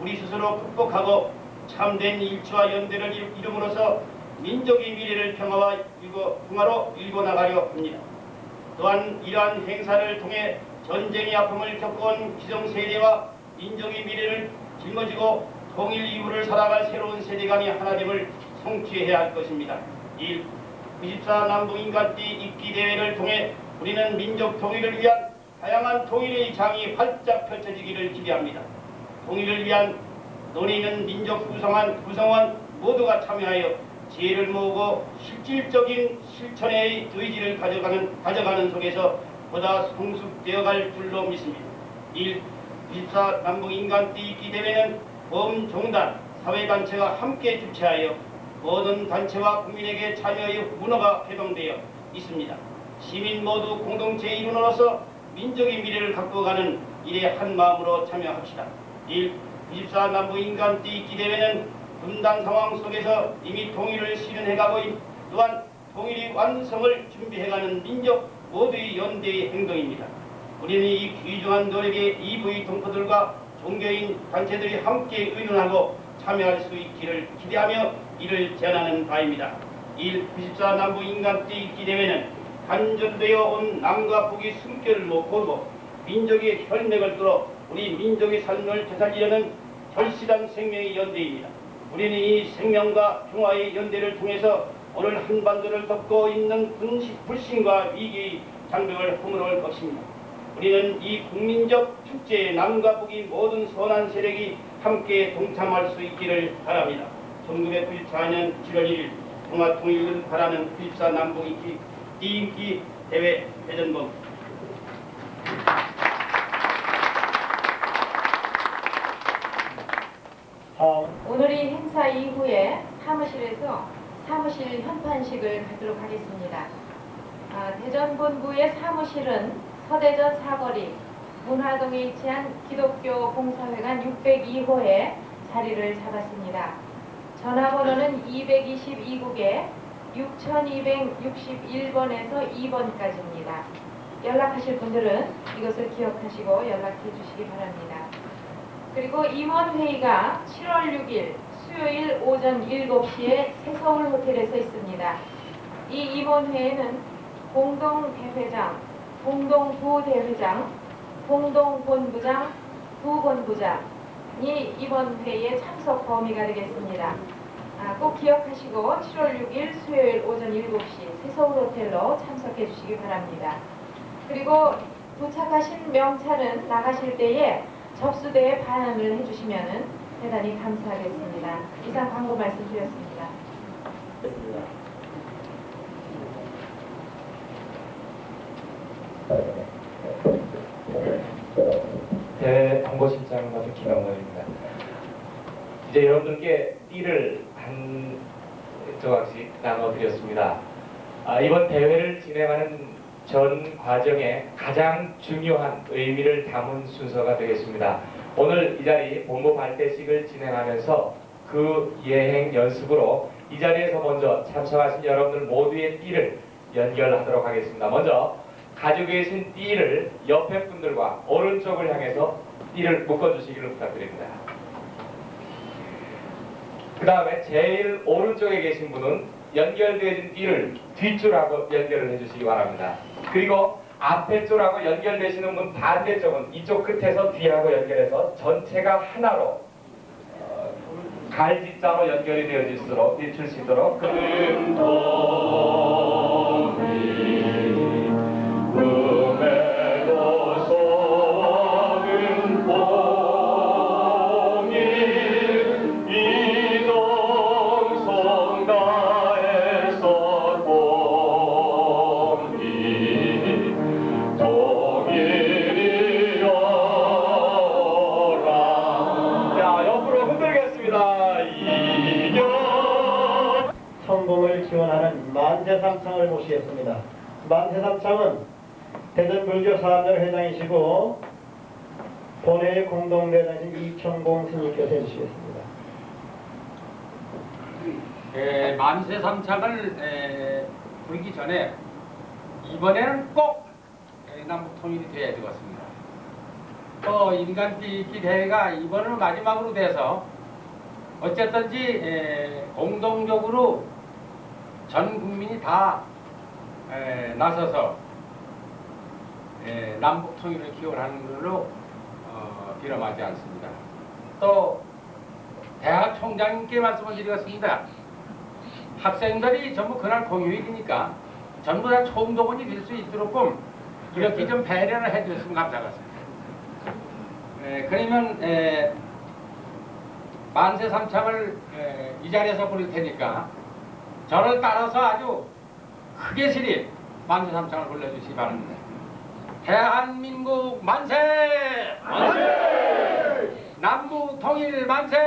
우리 스스로 극복하고 참된 일치와 연대를 이룸으로써 민족의 미래를 평화와 평화로 일궈 나가려 합니다. 또한 이러한 행사를 통해 전쟁의 아픔을 겪어온 기성세대와 민족의 미래를 짊어지고 통일 이후를 살아갈 새로운 세대간이 하나됨을 성취해야 할 것입니다. 1. 94 남북인간띠 입기 대회를 통해 우리는 민족 통일을 위한 다양한 통일의 장이 활짝 펼쳐지기를 기대합니다. 통일을 위한 논의는 민족 구성원, 구성원 모두가 참여하여 지혜를 모으고 실질적인 실천의 의지를 가져가는, 가져가는 속에서 보다 성숙되어갈 줄로 믿습니다. 1. 24 남북인간띠 입기 대회는 보험종단, 사회단체가 함께 주최하여 모든 단체와 국민에게 참여의 문화가 개방되어 있습니다. 시민 모두 공동체 일원으로서 민족의 미래를 가꾸어가는 일에 한 마음으로 참여합시다. 1. 24 남북인간띠 기 대회는 분단 상황 속에서 이미 통일을 실현해가고 있, 또한 통일의 완성을 준비해가는 민족 모두의 연대의 행동입니다. 우리는 이 귀중한 노력에 EV 동포들과 종교인 단체들이 함께 의논하고 참여할 수 있기를 기대하며 이를 제안하는 바입니다. 1. 94 남북인간띠 기 대회는 단절되어 온 남과 북의 숨결을 모으고 민족의 혈맥을 뚫어 우리 민족의 삶을 되살리려는 절실한 생명의 연대입니다. 우리는 이 생명과 평화의 연대를 통해서 오늘 한반도를 덮고 있는 분시, 불신과 위기의 장벽을 허물어올 것입니다. 우리는 이 국민적 축제에 남과 북의 모든 선한 세력이 함께 동참할 수 있기를 바랍니다. 1994년 7월 1일 평화통일을 바라는 94 남북 인기 띠인기 대회 대전봉 다음 오늘이 행사 이후에 사무실에서 사무실 현판식을 갖도록 하겠습니다. 아, 대전본부의 사무실은 서대전 사거리 문화동에 위치한 기독교 봉사회관 602호에 자리를 잡았습니다. 전화번호는 222국에 6261번에서 2번까지입니다. 연락하실 분들은 이것을 기억하시고 연락해 주시기 바랍니다. 그리고 임원회의가 7월 6일 수요일 오전 7시에 새서울 호텔에서 있습니다. 이 임원회에는 공동대회장, 공동부대회장, 공동본부장, 부본부장이 이번 회의에 참석 범위가 되겠습니다. 아, 꼭 기억하시고 7월 6일 수요일 오전 7시 새서울 호텔로 참석해 주시기 바랍니다. 그리고 도착하신 명찰은 나가실 때에 접수대에 반응을 해주시면 대단히 감사하겠습니다. 이상 광고 말씀드렸습니다. 홍보실장 맡은 김영덕입니다. 이제 여러분들께 띠를 한 조각씩 나눠드렸습니다. 아, 이번 대회를 진행하는 전 과정에 가장 중요한 의미를 담은 순서가 되겠습니다. 오늘 이 자리 본부 발대식을 진행하면서 그 예행 연습으로 이 자리에서 먼저 참석하신 여러분들 모두의 띠를 연결하도록 하겠습니다. 먼저 가지고 계신 띠를 옆에 분들과 오른쪽을 향해서 띠를 묶어주시기를 부탁드립니다. 그 다음에 제일 오른쪽에 계신 분은 연결되어진 띠를 뒷줄하고 연결을 해주시기 바랍니다. 그리고 앞에 줄하고 연결되시는 분 반대쪽은 이쪽 끝에서 뒤하고 연결해서 전체가 하나로 어, 갈짓자로 연결이 되어질수록 비출 수 있도록 지원하는 만세삼창을 모시겠습니다. 만세삼창은 대전불교 사업회 회장이시고 본회의 공동대장이신 이청봉 스님께서 해주시겠습니다. 에, 만세 삼창을 에, 부르기 전에 이번에는 꼭 에, 남북 통일이 돼야 되겠습니다. 또 인간 띠기 대회가 이번을 마지막으로 돼서 어쨌든지 에, 공동적으로 전 국민이 다 에, 나서서 에, 남북 통일을 기원하는 걸로 어, 빌어마지 않습니다. 또 대학 총장님께 말씀을 드리겠습니다. 학생들이 전부 그날 공휴일이니까 전부 다 총동원이 될 수 있도록 좀 이렇게 좀 배려를 해주셨으면 감사하겠습니다. 에, 그러면 에, 만세 삼창을 에, 이 자리에서 부를 테니까 저를 따라서 아주 크게 시리 만세 삼창을 불러주시기 바랍니다. 대한민국 만세! 만세! 남북 통일 만세!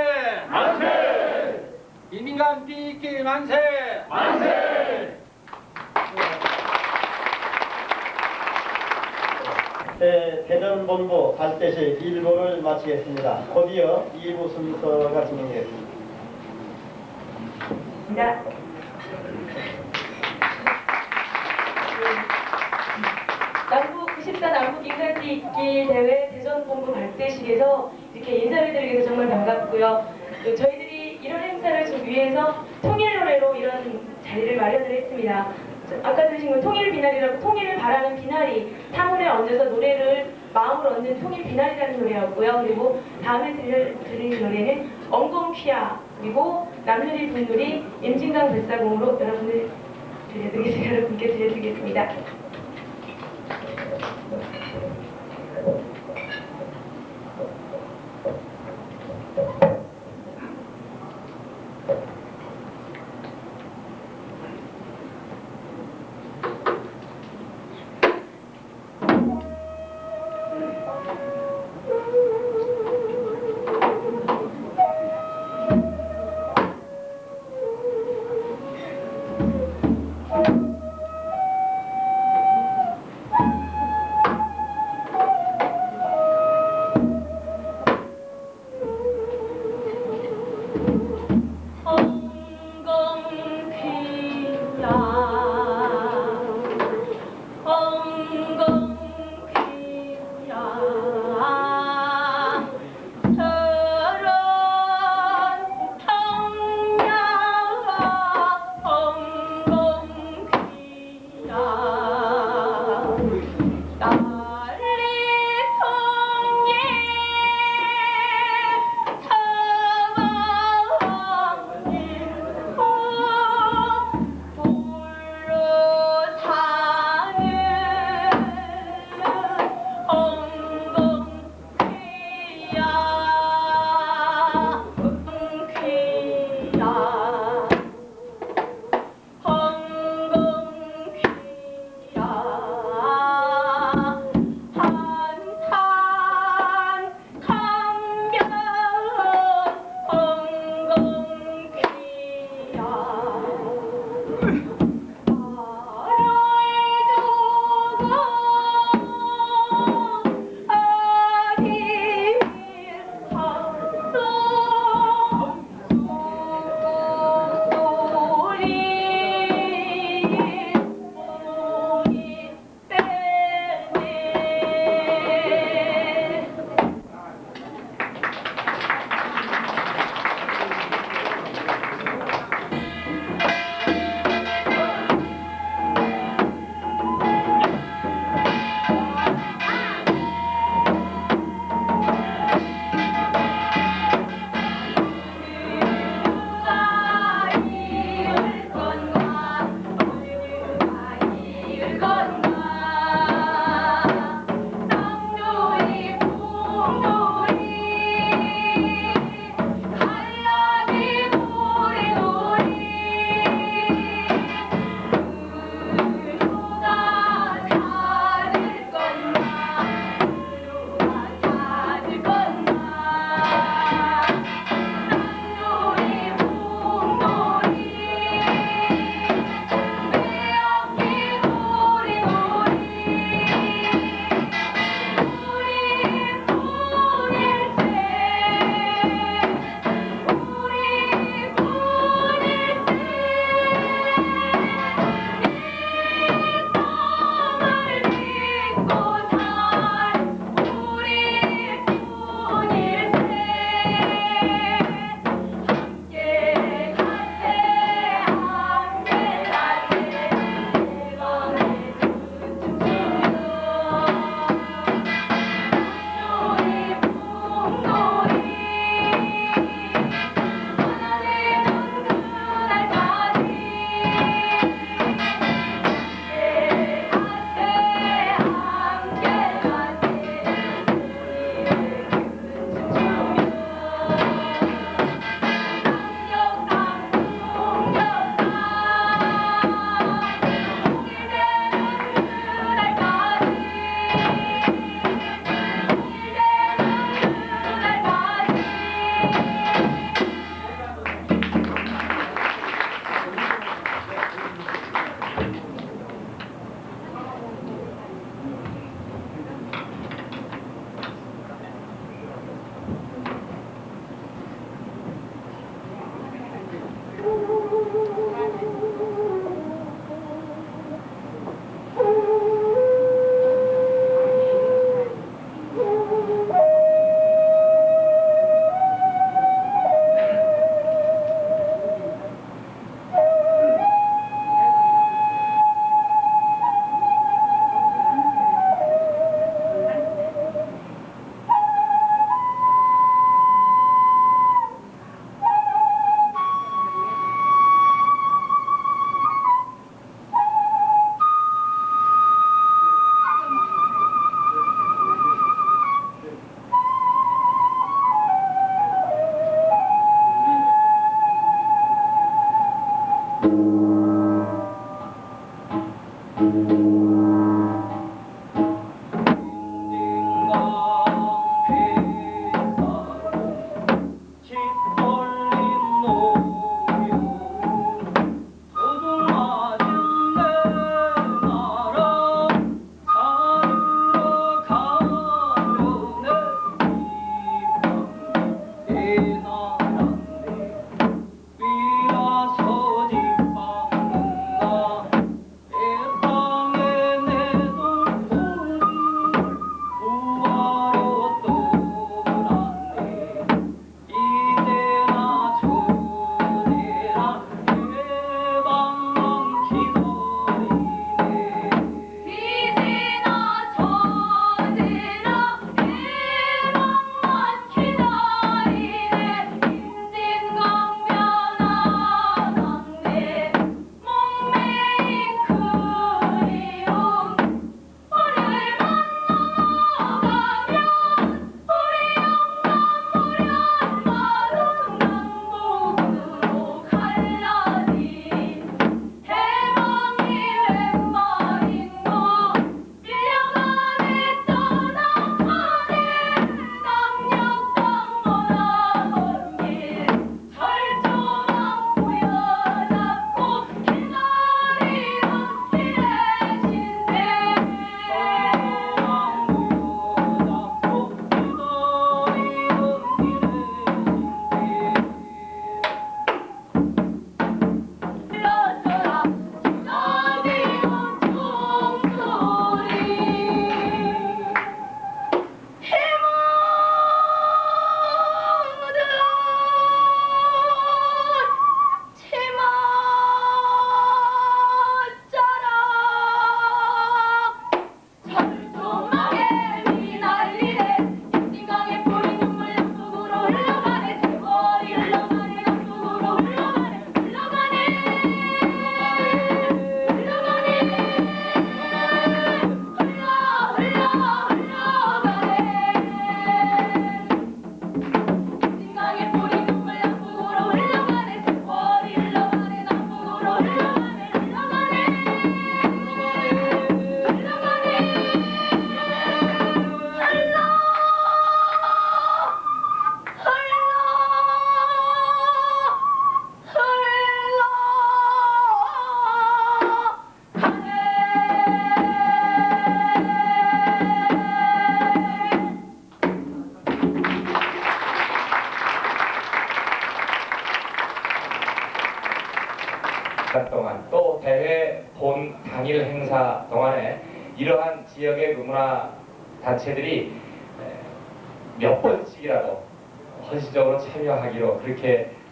만세! 인민간 띠기 만세! 만세! 네, 대전본부 발대식 1부를 마치겠습니다. 곧이어 2부 순서가 진행되겠습니다. 남북 94 인간띠 있기 대회 대전 본부 발대식에서 이렇게 인사를 드리게 돼서 정말 반갑고요. 또 저희들이 이런 행사를 좀 위해서 통일 노래로 이런 자리를 마련을 했습니다. 저- 아까 들으신 건 통일 비나리라고 통일을 바라는 비나리 탕훈에 얹어서 노래를 마음을 얻는 통일 비나리라는 노래였고요. 그리고 다음에 들려, 들릴 노래는 엉겅퀴야 그리고 남유리 분놀이 임진강 불사공으로 여러분을 들려드리겠습니다. 여러분께 들려드리겠습니다.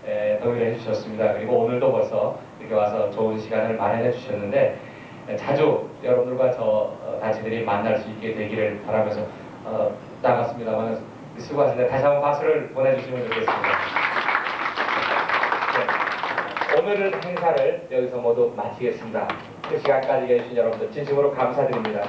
에, 동의를 해주셨습니다. 그리고 오늘도 벌써 이렇게 와서 좋은 시간을 마련해 주셨는데 에, 자주 여러분들과 저 어, 단체들이 만날 수 있게 되기를 바라면서 어, 나갔습니다만 수고하셨습니다. 다시 한번 박수를 보내주시면 좋겠습니다. 네. 오늘은 행사를 여기서 모두 마치겠습니다. 그 시간까지 계신 여러분들 진심으로 감사드립니다.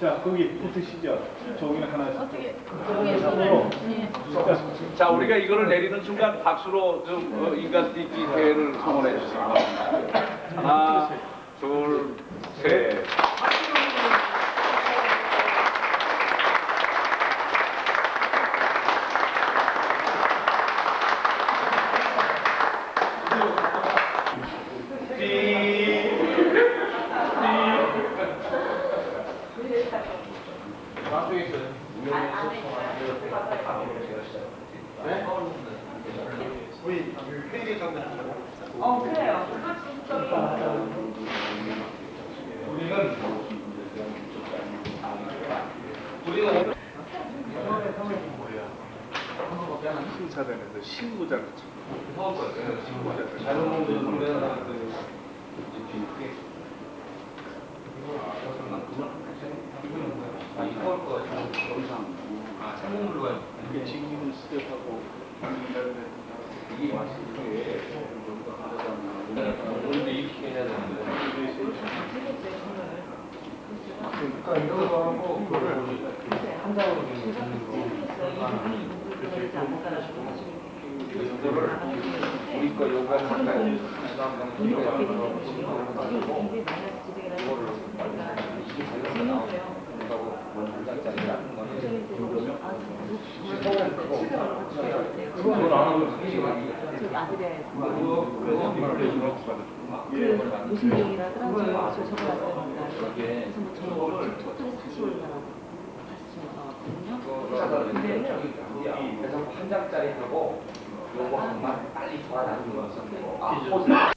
자, 거기 붙으시죠. 종이를 하나씩. 어떻게? 자, 우리가 이거를 내리는 순간 박수로 좀 어, 인간 띠기 대회를 성원해 주시기 바랍니다. 하나, 둘, 셋. 심사되는데 신고자를 이게 직민을 수렵하고 이게 우리 거 요거 할까요? 무슨 얘기라 그러죠? 저 저거 왔습니다. 그래서 뭐 40얼마나 갔었거든요. 그래서 한 장짜리 하고 요거 한만 빨리 좋아하는 거. 아,